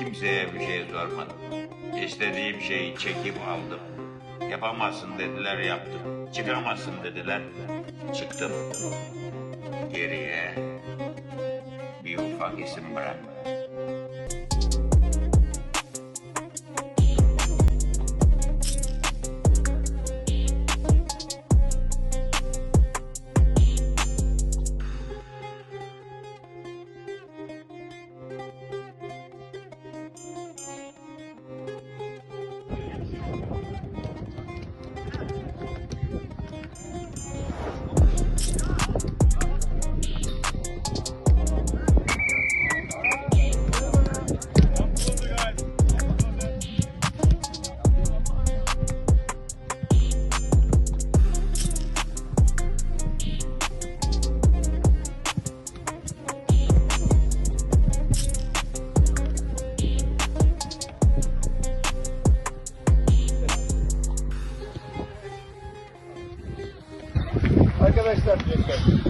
Kimseye bir şey sormadım. İstediğim şeyi çekip aldım. Yapamazsın dediler yaptım. Çıkamazsın dediler. Çıktım. Geriye bir ufak isim bıraktım.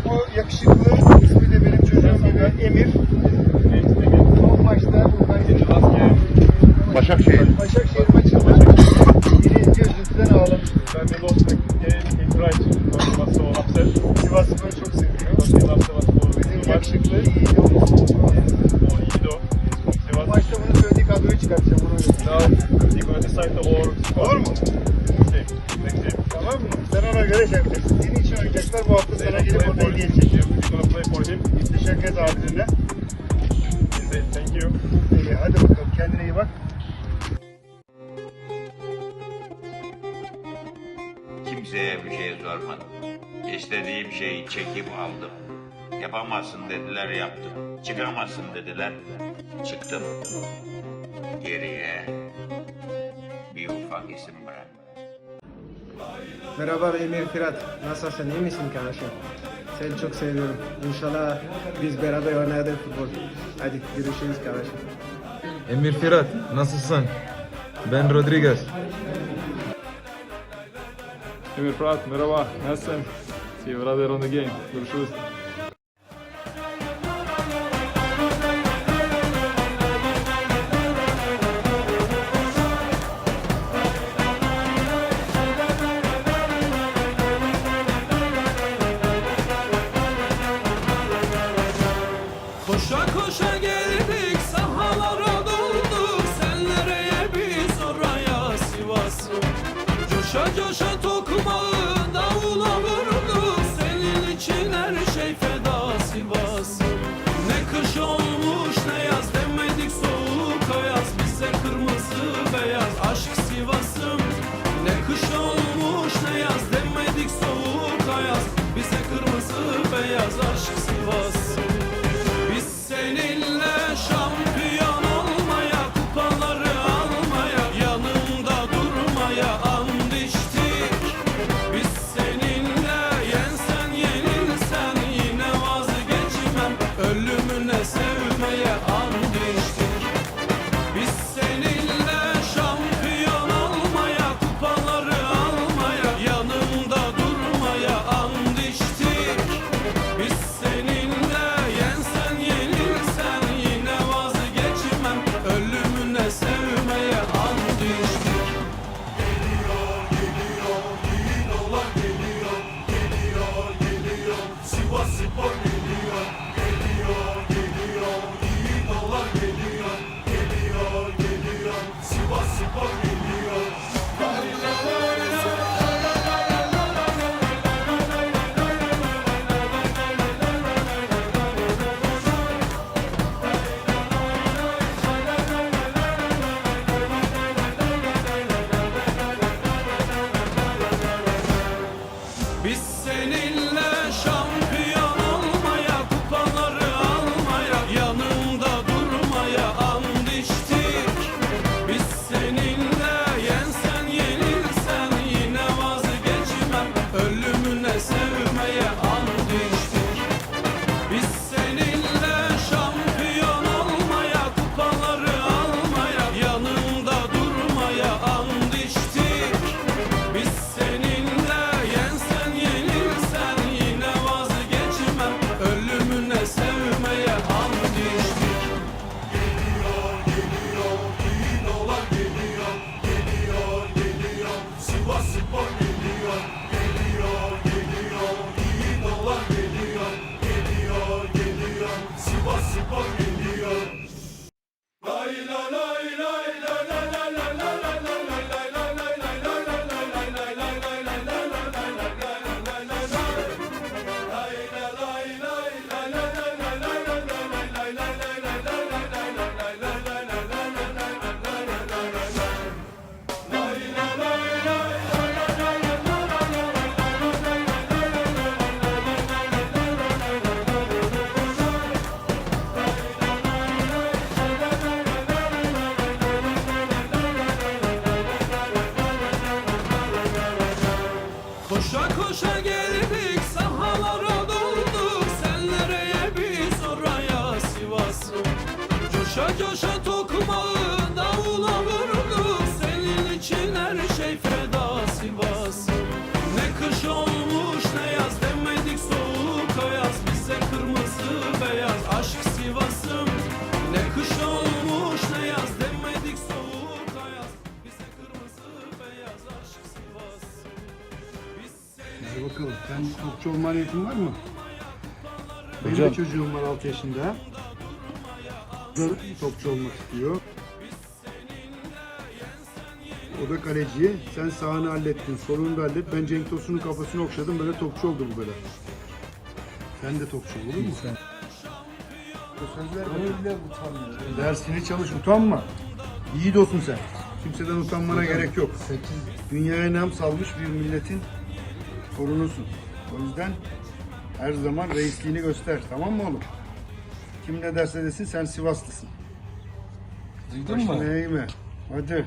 O yakışıklı ismi de benim çocuğum gibi Emir. Son maçta Başakşehir. Başakşehir maçında birinci üzüntüden ağlamıştı. Ben de lost in Bright was so upset. Sivas Spor'u çok seviyor. Loves Sivas for Bizim yakışıklı iyi de olsun. O Ido Bu Sivas. maçta bunu söylediği kadroyu çıkartacağım göre. Now he gonna decide the or Olur mu? Orada for him. edecek. We're gonna play for him. Teşekkür ederiz abicimle. He said thank you. İyi hadi bakalım. Kendine iyi bak. Kimseye bir şey sormadım. İstediğim şeyi çekip aldım. Yapamazsın dediler yaptım. Çıkamazsın dediler. Çıktım. Geriye bir ufak isim bıraktım. Merhaba Emir Firat. Nasılsın? İyi misin kardeşim? Seni çok seviyorum. İnşallah biz beraber oynayalım futbol. Hadi görüşürüz kardeşim. Emir Firat, nasılsın? Ben Rodriguez. Emir Fırat merhaba. Nasılsın? See you brother on the game. Görüşürüz. Bakalım. Sen topçu olma niyetin var mı? Benim de çocuğum var 6 yaşında. O da topçu olmak istiyor. O da kaleci. Sen sağını hallettin, solunu da hallet. Ben Cenk Tosun'un kafasını okşadım. Böyle topçu oldu bu böyle. Sen de topçu ol, olur mu? Sen. Sözler bile utanmıyor. Dersini çalış, utanma. İyi dostun sen. Kimseden utanmana gerek yok. Dünyaya nam salmış bir milletin torunusun. O yüzden her zaman reisliğini göster. Tamam mı oğlum? Kim ne derse desin sen Sivaslısın. Duydun mu? Başına eğme. Hadi.